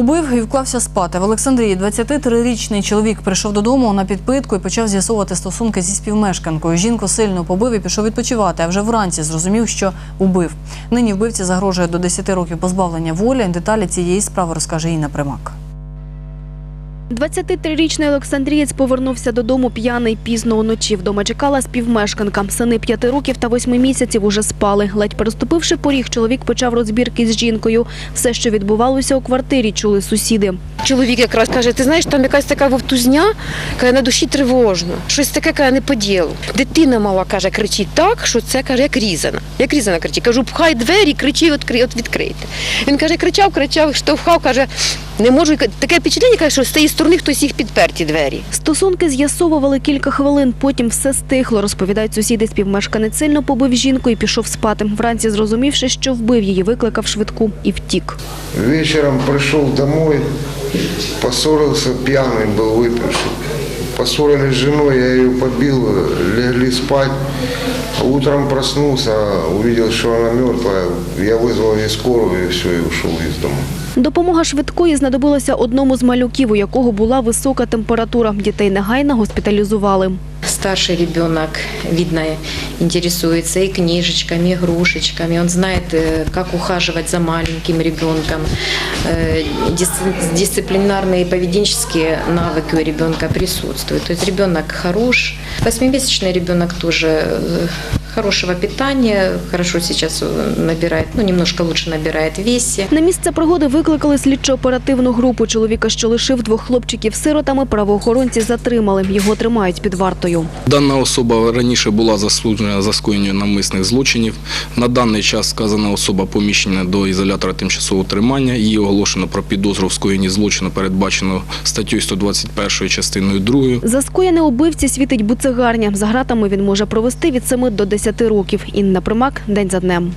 Убив і вклався спати. В Олександрії 23-річний чоловік прийшов додому на підпитку і почав з'ясовувати стосунки зі співмешканкою. Жінку сильно побив і пішов відпочивати, а вже вранці зрозумів, що убив. Нині вбивці загрожує до 10 років позбавлення волі. Деталі цієї справи розкаже Інна Примак. 23-річний Олександрієць повернувся додому п'яний пізно уночі. Вдома чекала співмешканка. Сини 5 років та 8 місяців уже спали. Ледь переступивши поріг, чоловік почав розбірки з жінкою. Все, що відбувалося у квартирі, чули сусіди. Чоловік якраз каже, ти знаєш, там якась така вовтузня, каже, на душі тривожно. Щось таке каже, не по ділу. Дитина мала каже, кричить так, що це каже, як різана. Як різана кричить. Кажу, пхай двері, кричи, от, відкрийте. Він каже, кричав, кричав, штовхав, каже, не можу. Таке впечатлення, каже, що з цієї сторони хтось їх підпер ті двері. Стосунки з'ясовували кілька хвилин, потім все стихло, розповідають сусіди. Співмешканець сильно побив жінку і пішов спати. Вранці, зрозумівши, що вбив її, викликав швидку і втік. Вечером пришел домой, поссорился, пьяный был, выпивший. Поссорились с женой, я ее побил, легли спать. А Утром проснулся, увидел, что она мертвая. Я вызвал ей скорую и все, и ушел из дома. Допомога швидкої знадобилася одному з малюків, у якого була висока температура. Дітей негайно госпіталізували. Старший ребенок, видно, интересуется и книжечками, и игрушечками. Он знает, э, как ухаживать за маленьким ребенком. Э, дис- Дисциплинарные и поведенческие навыки у ребенка присутствуют. То есть ребенок хорош. Восьмимесячный ребенок тоже э, хорошего питания, хорошо сейчас э, набирает, ну, немножко лучше набирает в весе. На місце пригоди викликали слідчо-оперативну групу. Чоловіка, що лишив двох хлопчиків сиротами, правоохоронці затримали. Його тримають під вартою. Дана особа раніше була засуджена за скоєння намисних злочинів. На даний час сказана особа поміщена до ізолятора тимчасового тримання. Її оголошено про підозру в скоєнні злочину, передбачено статтею 121 частиною 2. За скоєне убивці світить буцегарня. За гратами він може провести від 7 до 10 років. Інна Примак – День за днем.